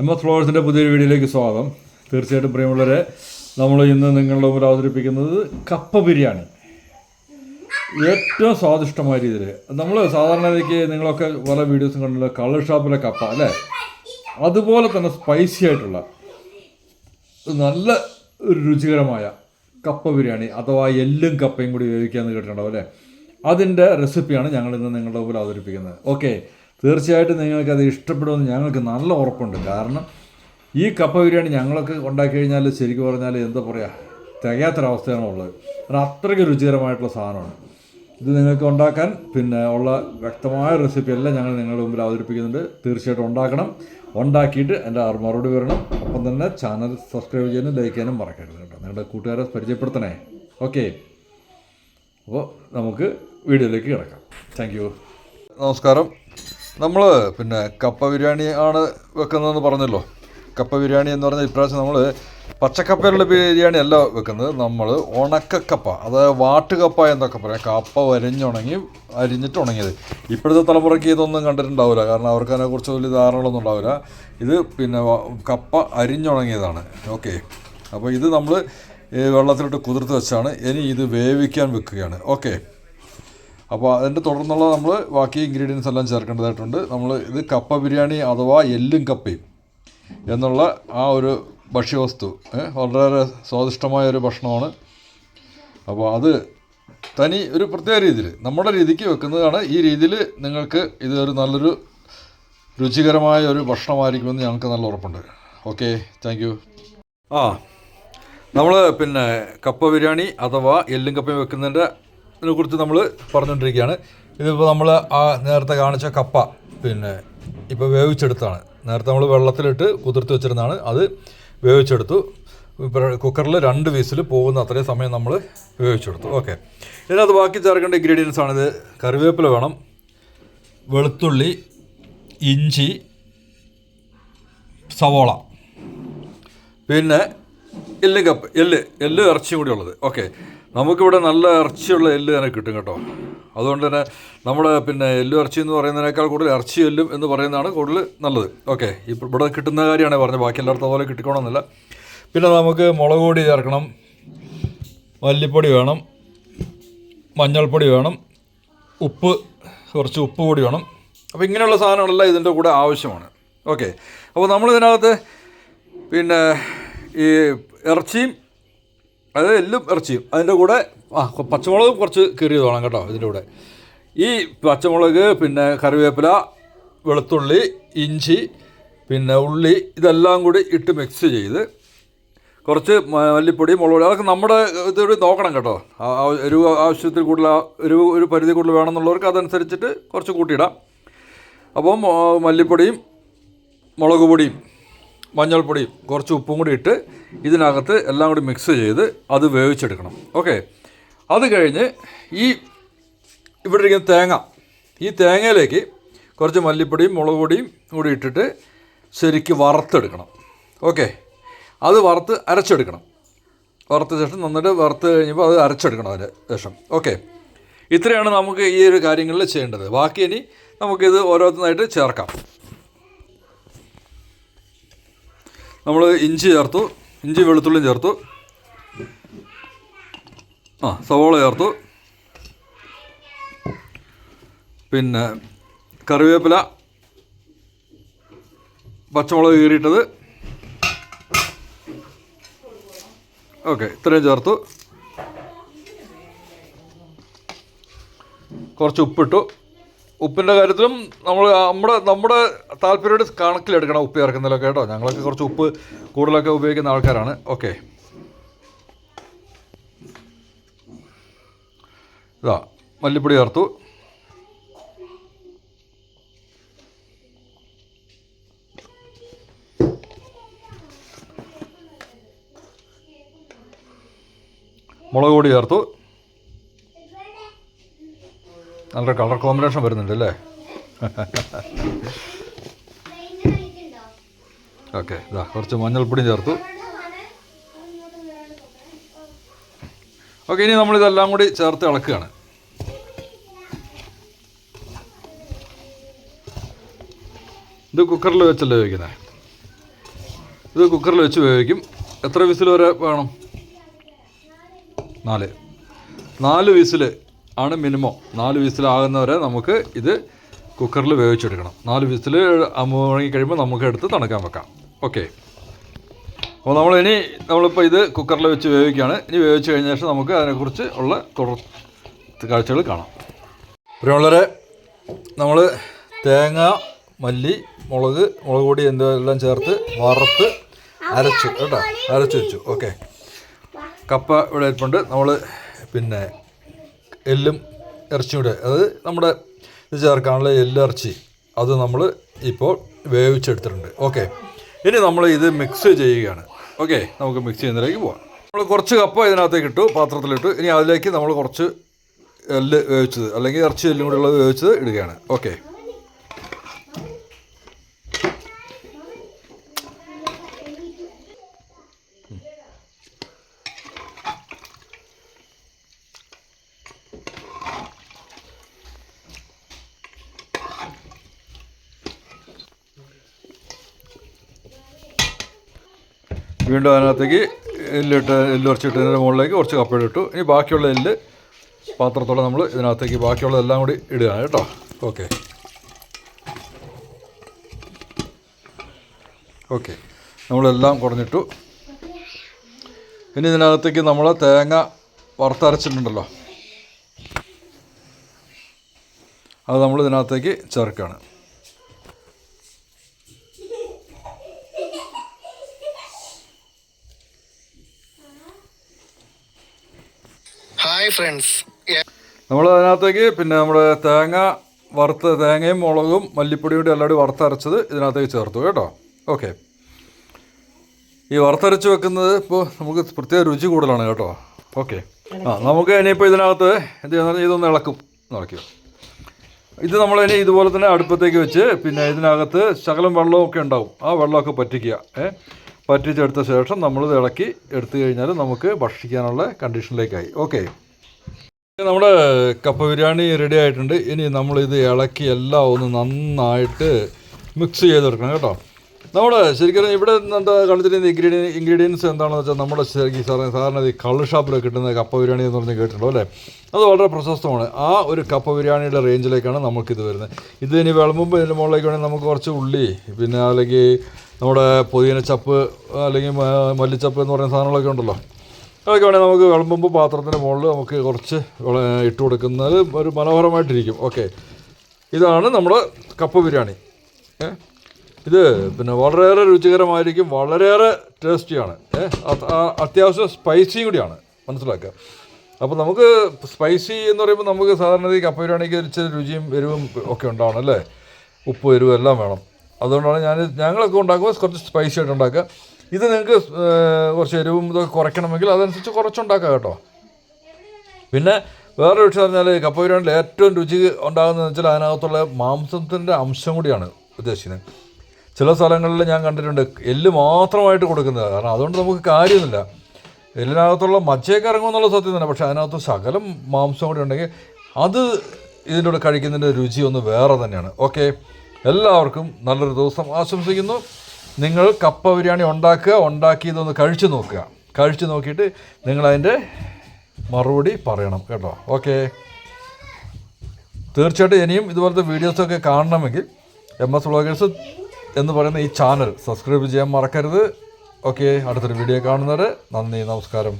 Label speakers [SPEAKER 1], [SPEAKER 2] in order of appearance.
[SPEAKER 1] M S ഫ്ലോഴ്സിന്റെ പുതിയൊരു വീഡിയോയിലേക്ക് സ്വാഗതം. തീർച്ചയായിട്ടും പ്രിയമുള്ളവരെ നമ്മൾ ഇന്ന് നിങ്ങളുടെ മുമ്പിൽ അവതരിപ്പിക്കുന്നത് കപ്പ ബിരിയാണി. ഏറ്റവും സ്വാദിഷ്ടമായ രീതിയിൽ നമ്മൾ സാധാരണയിലേക്ക് നിങ്ങളൊക്കെ പല വീഡിയോസും കണ്ടല്ലോ കളർ ഷോപ്പിലെ കപ്പ അല്ലേ? അതുപോലെ തന്നെ സ്പൈസി ആയിട്ടുള്ള നല്ല ഒരു രുചികരമായ കപ്പ ബിരിയാണി അഥവാ എല്ലും കപ്പയും കൂടി വേവിക്കാന്ന് കേട്ടിട്ടുണ്ടാവും അല്ലേ? അതിന്റെ റെസിപ്പിയാണ് ഞങ്ങൾ ഇന്ന് നിങ്ങളുടെ മുമ്പിൽ അവതരിപ്പിക്കുന്നത്. ഓക്കെ തീർച്ചയായിട്ടും നിങ്ങൾക്കത് ഇഷ്ടപ്പെടുമെന്ന് ഞങ്ങൾക്ക് നല്ല ഉറപ്പുണ്ട്. കാരണം ഈ കപ്പ ബിരിയാണി ഞങ്ങളൊക്കെ ഉണ്ടാക്കി കഴിഞ്ഞാൽ ശരിക്കും പറഞ്ഞാൽ എന്താ പറയുക തികയാത്തൊരവസ്ഥയാണ് ഉള്ളത്. കാരണം അത്രയ്ക്ക് രുചികരമായിട്ടുള്ള സാധനമാണ്. ഇത് നിങ്ങൾക്ക് ഉണ്ടാക്കാൻ പിന്നെ ഉള്ള വ്യക്തമായ റെസിപ്പി എല്ലാം ഞങ്ങൾ നിങ്ങളുടെ മുമ്പിൽ അവതരിപ്പിക്കുന്നുണ്ട്. തീർച്ചയായിട്ടും ഉണ്ടാക്കണം. ഉണ്ടാക്കിയിട്ട് എന്റെ മറുപടി വരണം. അപ്പം തന്നെ ചാനൽ സബ്സ്ക്രൈബ് ചെയ്യാനും ലൈക്ക് ചെയ്യാനും മറക്കരുത് കേട്ടോ. നിങ്ങളുടെ കൂട്ടുകാരെ പരിചയപ്പെടുത്തണേ. ഓക്കെ അപ്പോൾ നമുക്ക് വീഡിയോയിലേക്ക് കിടക്കാം. താങ്ക് നമസ്കാരം. നമ്മൾ പിന്നെ കപ്പ ബിരിയാണി ആണ് വെക്കുന്നതെന്ന് പറഞ്ഞല്ലോ. കപ്പ ബിരിയാണി എന്ന് പറഞ്ഞാൽ ഇപ്രാവശ്യം നമ്മൾ പച്ചക്കപ്പയിലുള്ള ബിരിയാണി അല്ല വെക്കുന്നത്. നമ്മൾ ഉണക്കക്കപ്പ അതായത് വാട്ടുകപ്പ എന്നൊക്കെ പറയാം. കപ്പ വരിഞ്ഞുണങ്ങി അരിഞ്ഞിട്ട് ഉണങ്ങിയത്. ഇപ്പോഴത്തെ തലമുറയ്ക്ക് ഇതൊന്നും കണ്ടിട്ടുണ്ടാവില്ല കാരണം അവർക്ക് അതിനെക്കുറിച്ച് വലിയ ധാരണകളൊന്നും ഉണ്ടാവില്ല ഇത് പിന്നെ കപ്പ അരിഞ്ഞുണങ്ങിയതാണ്. ഓക്കെ. അപ്പോൾ ഇത് നമ്മൾ വെള്ളത്തിലിട്ട് കുതിർത്ത് വെച്ചാണ്. ഇനി ഇത് വേവിക്കാൻ വെക്കുകയാണ്. ഓക്കെ. അപ്പോൾ അതിന്റെ തുടർന്നുള്ള നമ്മൾ ബാക്കി ഇൻഗ്രീഡിയൻസ് എല്ലാം ചേർക്കേണ്ടതായിട്ടുണ്ട്. നമ്മൾ ഇത് കപ്പ ബിരിയാണി അഥവാ എല്ലും കപ്പയും എന്നുള്ള ആ ഒരു ഭക്ഷ്യവസ്തു വളരെയേറെ വളരെ സ്വാദിഷ്ടമായ ഒരു ഭക്ഷണമാണ്. അപ്പോൾ അത് തനി ഒരു പ്രത്യേക രീതിയിൽ നമ്മുടെ രീതിക്ക് വെക്കുന്നതാണ്. ഈ രീതിയിൽ നിങ്ങൾക്ക് ഇത് ഒരു നല്ലൊരു രുചികരമായ ഒരു ഭക്ഷണമായിരിക്കുമെന്ന് ഞങ്ങൾക്ക് നല്ല ഉറപ്പുണ്ട്. ഓക്കെ താങ്ക് ആ നമ്മൾ പിന്നെ കപ്പ ബിരിയാണി അഥവാ എല്ലും കപ്പയും വെക്കുന്നതിന്റെ കുറിച്ച് നമ്മൾ പറഞ്ഞുകൊണ്ടിരിക്കുകയാണ് ഇതിപ്പോൾ നമ്മൾ ആ നേരത്തെ കാണിച്ച കപ്പ പിന്നെ ഇപ്പോൾ വേവിച്ചെടുത്താണ് നേരത്തെ നമ്മൾ വെള്ളത്തിലിട്ട് കുതിർത്ത് വെച്ചിരുന്നതാണ്. അത് വേവിച്ചെടുത്തു. കുക്കറിൽ രണ്ട് വീസിൽ പോകുന്ന അത്രയും സമയം നമ്മൾ വേവിച്ചെടുത്തു. ഓക്കെ. ഇതിനകത്ത് ബാക്കി ചേർക്കേണ്ട ഇൻഗ്രീഡിയൻസ് ആണിത് കറിവേപ്പില വേണം വെളുത്തുള്ളി ഇഞ്ചി സവോള. പിന്നെ എല്ല് കപ്പ് എല്ല് എല്ല് ഇറച്ചിയും കൂടി ഉള്ളത്. ഓക്കെ. നമുക്കിവിടെ നല്ല ഇറച്ചിയുള്ള എല്ല് തന്നെ കിട്ടും കേട്ടോ. അതുകൊണ്ട് തന്നെ നമ്മുടെ പിന്നെ എല്ലു ഇറച്ചി എന്ന് പറയുന്നതിനേക്കാൾ കൂടുതൽ ഇറച്ചി എല്ലും എന്ന് പറയുന്നതാണ് കൂടുതൽ നല്ലത്. ഓക്കെ ഇപ്പോൾ ഇവിടെ കിട്ടുന്ന കാര്യമാണ് പറഞ്ഞത്. ബാക്കി എല്ലായിടത്തും പോലെ കിട്ടിക്കോണമെന്നില്ല. പിന്നെ നമുക്ക് മുളക് പൊടി ചേർക്കണം. മല്ലിപ്പൊടി വേണം. മഞ്ഞൾപ്പൊടി വേണം. ഉപ്പ് കുറച്ച് ഉപ്പ് കൂടി വേണം. അപ്പോൾ ഇങ്ങനെയുള്ള സാധനങ്ങളെല്ലാം ഇതിന്റെ കൂടെ ആവശ്യമാണ്. ഓക്കെ അപ്പോൾ നമ്മളിതിനകത്ത് പിന്നെ ഈ ഇറച്ചിയും അതായത് എല്ലും ഇറച്ചിയും അതിന്റെ കൂടെ ആ പച്ചമുളകും കുറച്ച് കീറിയത് വേണം കേട്ടോ ഇതിന്റെ കൂടെ. ഈ പച്ചമുളക് പിന്നെ കറിവേപ്പില വെളുത്തുള്ളി ഇഞ്ചി പിന്നെ ഉള്ളി ഇതെല്ലാം കൂടി ഇട്ട് മിക്സ് ചെയ്ത് കുറച്ച് മല്ലിപ്പൊടി മുളക് പൊടി അതൊക്കെ നമ്മുടെ ഇതൊരു നോക്കണം കേട്ടോ. ആ ആവശ്യത്തിൽ കൂടുതൽ ഒരു ഒരു പരിധി കൂടുതൽ വേണമെന്നുള്ളവർക്ക് അതനുസരിച്ചിട്ട് കുറച്ച് കൂട്ടിയിടാം. അപ്പം മല്ലിപ്പൊടിയും മുളക് പൊടിയും മഞ്ഞൾപ്പൊടിയും കുറച്ച് ഉപ്പും കൂടി ഇട്ട് ഇതിനകത്ത് എല്ലാം കൂടി മിക്സ് ചെയ്ത് അത് വേവിച്ചെടുക്കണം. ഓക്കെ അത് കഴിഞ്ഞ് ഈ ഇവിടെ ഇരിക്കുന്ന തേങ്ങ ഈ തേങ്ങയിലേക്ക് കുറച്ച് മല്ലിപ്പൊടിയും മുളക് പൊടിയും കൂടി ഇട്ടിട്ട് ശരിക്ക് വറുത്തെടുക്കണം. ഓക്കെ അത് വറുത്ത് അരച്ചെടുക്കണം. വറുത്ത ശേഷം നന്നായിട്ട് വറുത്ത് കഴിഞ്ഞപ്പോൾ അത് അരച്ചെടുക്കണം അതിന് ശേഷം. ഓക്കെ ഇത്രയാണ് നമുക്ക് ഈ ഒരു കാര്യങ്ങളിൽ ചെയ്യേണ്ടത്. ബാക്കി ഇനി നമുക്കിത് ഓരോന്നായിട്ട് ചേർക്കാം. നമ്മൾ ഇഞ്ചി ചേർത്തു. ഇഞ്ചി വെളുത്തുള്ളിയും ചേർത്തു. ആ സവോള ചേർത്തു. പിന്നെ കറിവേപ്പില പച്ചമുളക് കീറിയിട്ടത്. ഓക്കെ ഇത്രയും ചേർത്തു. കുറച്ച് ഉപ്പിട്ടു. ഉപ്പിന്റെ കാര്യത്തിലും നമ്മൾ നമ്മുടെ നമ്മുടെ താല്പര്യമായിട്ട് കണക്കിലെടുക്കണം ഉപ്പ് ചേർക്കുന്നതിലൊക്കെ കേട്ടോ. ഞങ്ങളൊക്കെ കുറച്ച് ഉപ്പ് കൂടുതലൊക്കെ ഉപയോഗിക്കുന്ന ആൾക്കാരാണ്. ഓക്കെ. ഇതാ മല്ലിപ്പൊടി ചേർത്തു. മുളക് പൊടി ചേർത്തു. നല്ല കളർ കോമ്പിനേഷൻ വരുന്നുണ്ട് അല്ലേ ഓക്കെ ഇതാ കുറച്ച് മഞ്ഞൾപ്പൊടിയും ചേർത്തു. ഓക്കെ ഇനി നമ്മളിതെല്ലാം കൂടി ചേർത്ത് ഇളക്കുകയാണ്. ഇത് കുക്കറിൽ വെച്ചല്ലേ ഉപയോഗിക്കുന്നത് ഇത് കുക്കറിൽ വെച്ച് വേവിക്കും എത്ര വിസിൽ വരെ വേണം? നാല്. നാല് വിസിൽ ആണ് മിനിമം നാല് വിസിലാകുന്നവരെ നമുക്ക് ഇത് കുക്കറിൽ വേവിച്ചെടുക്കണം നാല് വിസിൽ മുഴങ്ങി കഴിയുമ്പോൾ നമുക്ക് എടുത്ത് തണുക്കാൻ വെക്കാം. ഓക്കെ അപ്പോൾ നമ്മൾ ഇനി നമ്മളിപ്പോൾ ഇത് കുക്കറിൽ വെച്ച് വേവിക്കുകയാണ്. ഇനി വേവിച്ച് കഴിഞ്ഞ ശേഷം നമുക്ക് അതിനെക്കുറിച്ച് ഉള്ള തുടർ കാഴ്ചകൾ കാണാം. പ്രിയമുള്ളവരെ നമ്മൾ തേങ്ങ മല്ലി മുളക് മുളക് പൊടി എന്തെല്ലാം ചേർത്ത് വറുത്ത് അരച്ചു. കേട്ടോ? അരച്ചു വെച്ചു. ഓക്കെ കപ്പ ഇവിടെ ഇരിപ്പുണ്ട് നമ്മൾ പിന്നെ എല്ലും ഇറച്ചി കൂടെ അത് നമ്മുടെ ചേർക്കാനുള്ള എല്ലിറച്ചി അത് നമ്മൾ ഇപ്പോൾ വേവിച്ചെടുത്തിട്ടുണ്ട്. ഓക്കെ. ഇനി നമ്മൾ ഇത് മിക്സ് ചെയ്യുകയാണ്. ഓക്കെ. നമുക്ക് മിക്സ് ചെയ്യുന്നതിലേക്ക് പോകാം നമ്മൾ കുറച്ച് കപ്പ ഇതിനകത്തേക്ക് ഇട്ടു പാത്രത്തിലിട്ടു. ഇനി അതിലേക്ക് നമ്മൾ കുറച്ച് എല്ല് വേവിച്ചത് അല്ലെങ്കിൽ ഇറച്ചി എല്ലും കൂടെ ഉള്ളത് വേവിച്ചത് ഇടുകയാണ്. ഓക്കെ. വീണ്ടും അതിനകത്തേക്ക് എല്ലിട്ട് എല്ല് ഉറച്ചിട്ടതിന്റെ മുകളിലേക്ക് കുറച്ച് കപ്പ ഇട്ടു ഇനി ബാക്കിയുള്ള എല്ല് പാത്രത്തോടെ നമ്മൾ ഇതിനകത്തേക്ക് ബാക്കിയുള്ളതെല്ലാം കൂടി ഇടുകയാണ് കേട്ടോ. ഓക്കെ. ഓക്കെ. നമ്മളെല്ലാം കുറഞ്ഞിട്ടു. ഇനി ഇതിനകത്തേക്ക് നമ്മൾ തേങ്ങ വറുത്തരച്ചിട്ടുണ്ടല്ലോ. അത് നമ്മൾ ഇതിനകത്തേക്ക് ചേർക്കുകയാണ്.
[SPEAKER 2] ഹായ് ഫ്രണ്ട്സ്
[SPEAKER 1] നമ്മൾ അതിനകത്തേക്ക് പിന്നെ നമ്മുടെ തേങ്ങ വറുത്ത് തേങ്ങയും മുളകും മല്ലിപ്പൊടിയും കൂടി എല്ലാം കൂടി വറുത്തരച്ചത് ഇതിനകത്തേക്ക് ചേർത്തു കേട്ടോ? ഓക്കെ ഈ വറുത്തരച്ച് വെക്കുന്നത് ഇപ്പോൾ നമുക്ക് പ്രത്യേക രുചി കൂടുതലാണ് കേട്ടോ? ഓക്കെ ആ നമുക്ക് ഇനിയിപ്പോൾ ഇതിനകത്ത് എന്ത് ചെയ്യുന്ന ഇതൊന്ന് ഇളക്കും. ഇളക്കുക ഇത് നമ്മൾ ഇനി ഇതുപോലെ തന്നെ അടുപ്പത്തേക്ക് വെച്ച് പിന്നെ ഇതിനകത്ത് ശകലം വെള്ളമൊക്കെ ഉണ്ടാവും. ആ വെള്ളമൊക്കെ പറ്റിക്കുക ഏ? പറ്റിച്ചെടുത്ത ശേഷം നമ്മളിത് ഇളക്കി എടുത്തു കഴിഞ്ഞാൽ നമുക്ക് ഭക്ഷിക്കാനുള്ള കണ്ടീഷനിലേക്കായി ഓക്കെ നമ്മുടെ കപ്പ ബിരിയാണി റെഡി ആയിട്ടുണ്ട്. ഇനി നമ്മളിത് ഇളക്കി എല്ലാം ഒന്ന് നന്നായിട്ട് മിക്സ് ചെയ്തെടുക്കണം കേട്ടോ. നമ്മുടെ ശരിക്കും ഇവിടെ എന്താ കളിച്ചിരുന്ന ഇൻഗ്രീഡിയൻ ഇൻഗ്രീഡിയൻസ് എന്താണെന്ന് വെച്ചാൽ നമ്മുടെ ശരിക്കും സാറേ സാധാരണ ഈ കള്ള് ഷാപ്പിലൊക്കെ കിട്ടുന്ന കപ്പ ബിരിയാണി എന്ന് പറഞ്ഞ് കേട്ടിട്ടുണ്ടോ അല്ലേ? അത് വളരെ പ്രശസ്തമാണ്. ആ ഒരു കപ്പ ബിരിയാണിയുടെ റേഞ്ചിലേക്കാണ് നമുക്കിത് വരുന്നത്. ഇത് ഇനി വിളമ്പുമ്പോൾ ഇതിന്റെ മുകളിലേക്ക് വേണമെങ്കിൽ നമുക്ക് കുറച്ച് ഉള്ളി പിന്നെ അല്ലെങ്കിൽ നമ്മുടെ പുതിയനച്ചപ്പ് ചപ്പ് അല്ലെങ്കിൽ മല്ലിച്ചപ്പ് എന്ന് പറയുന്ന സാധനങ്ങളൊക്കെ ഉണ്ടല്ലോ. അതൊക്കെ വേണേൽ നമുക്ക് വിളമ്പുമ്പോൾ പാത്രത്തിന്റെ മുകളിൽ നമുക്ക് കുറച്ച് ഇട്ട് കൊടുക്കുന്നത് ഒരു മനോഹരമായിട്ടിരിക്കും. ഓക്കെ. ഇതാണ് നമ്മുടെ കപ്പ ബിരിയാണി. ഇത് പിന്നെ വളരെയേറെ രുചികരമായിരിക്കും വളരെയേറെ ടേസ്റ്റിയാണ്. അത്യാവശ്യം സ്പൈസി കൂടിയാണ് മനസ്സിലാക്കുക. അപ്പോൾ നമുക്ക് സ്പൈസി എന്ന് പറയുമ്പോൾ നമുക്ക് സാധാരണ ഈ കപ്പ ബിരിയാണിക്ക് ഇച്ചിരി രുചിയും എരിവും ഒക്കെ ഉണ്ടാവണം അല്ലേ? ഉപ്പ് എരിവും എല്ലാം വേണം. അതുകൊണ്ടാണ് ഞാൻ ഞങ്ങളൊക്കെ ഉണ്ടാക്കുമ്പോൾ കുറച്ച് സ്പൈസി ആയിട്ട് ഉണ്ടാക്കുക. ഇത് നിങ്ങൾക്ക് കുറച്ച് എരിവും ഇതൊക്കെ കുറയ്ക്കണമെങ്കിൽ അതനുസരിച്ച് കുറച്ചുണ്ടാക്കാം കേട്ടോ. പിന്നെ വേറെ വിഷയം പറഞ്ഞാൽ കപ്പ ബിരിയാണിയിൽ ഏറ്റവും രുചി ഉണ്ടാകുന്നതെന്ന് വെച്ചാൽ അതിനകത്തുള്ള മാംസത്തിന്റെ അംശം കൂടിയാണ് ഉദ്ദേശിക്കുന്നത്. ചില സ്ഥലങ്ങളിൽ ഞാൻ കണ്ടിട്ടുണ്ട് എല്ല് മാത്രമായിട്ട് കൊടുക്കുന്നത്. കാരണം അതുകൊണ്ട് നമുക്ക് കാര്യമൊന്നുമില്ല. എല്ലിനകത്തുള്ള മജ്ജയൊക്കെ ഇറങ്ങുമെന്നുള്ള സത്യം തന്നെ. പക്ഷേ അതിനകത്ത് ശകലം മാംസം കൂടി ഉണ്ടെങ്കിൽ അത് ഇതിന്റെ കൂടെ കഴിക്കുന്നതിന്റെ രുചി ഒന്ന് വേറെ തന്നെയാണ്. ഓക്കെ. എല്ലാവർക്കും നല്ലൊരു ദിവസം ആശംസിക്കുന്നു. നിങ്ങൾ കപ്പ ബിരിയാണി ഉണ്ടാക്കുക ഉണ്ടാക്കിയതൊന്ന് കഴിച്ചു നോക്കുക. കഴിച്ചു നോക്കിയിട്ട് നിങ്ങളതിന്റെ മറുപടി പറയണം കേട്ടോ. ഓക്കെ. തീർച്ചയായിട്ടും ഇനിയും ഇതുപോലത്തെ വീഡിയോസൊക്കെ കാണണമെങ്കിൽ എം എസ് വ്ളോഗേഴ്സ് എന്ന് പറയുന്ന ഈ ചാനൽ സബ്സ്ക്രൈബ് ചെയ്യാൻ മറക്കരുത്. ഓക്കെ അടുത്തൊരു വീഡിയോ കാണുന്നവരെ നന്ദി നമസ്കാരം.